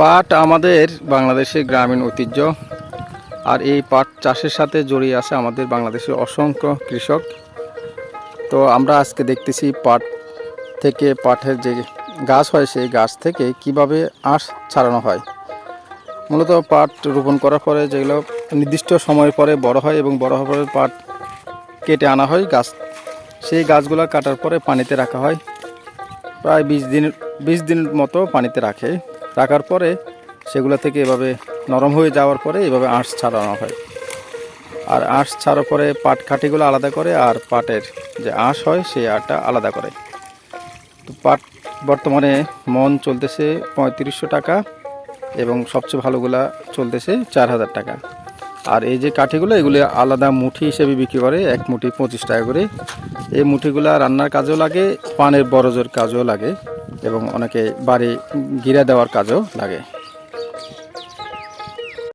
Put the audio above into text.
পাট আমাদের বাংলাদেশের গ্রামীণ ঐতিহ্য। আর এই পাট চাষের সাথে জড়িয়ে আছে আমাদের বাংলাদেশের অসংখ্য কৃষক। তো আমরা আজকে দেখতেছি পাট থেকে পাটের যে গাছ হয়, সেই গাছ থেকে কীভাবে আঁশ ছাড়ানো হয়। মূলত পাট রোপণ করার পরে যেগুলো নির্দিষ্ট সময় পরে বড় হয় এবং বড় হওয়ার পরে পাট কেটে আনা হয়, গাছ সেই গাছগুলো কাটার পরে পানিতে রাখা হয়। প্রায় বিশ দিন বিশ দিন মতো পানিতে রাখে। রাখার পরে সেগুলো থেকে এভাবে নরম হয়ে যাওয়ার পরে এভাবে আঁশ ছাড়ানো হয়। আর আঁশ ছাড়ার পরে পাট খাটিগুলো আলাদা করে আর পাটের যে আঁশ হয় সেই আটা আলাদা করে। তো পাট বর্তমানে মন চলতেছে পঁয়ত্রিশশো টাকা এবং সবচেয়ে ভালোগুলা চলতেছে চার হাজার টাকা। আর এই যে কাঠিগুলো, এগুলি আলাদা মুঠি হিসেবে বিক্রি করে, এক মুঠি পঁচিশ টাকা করে। এই মুঠিগুলা রান্নার কাজেও লাগে, পানের বরজের কাজেও লাগে এবং অনেকে বাড়ি গিরা দেওয়ার কাজেও লাগে।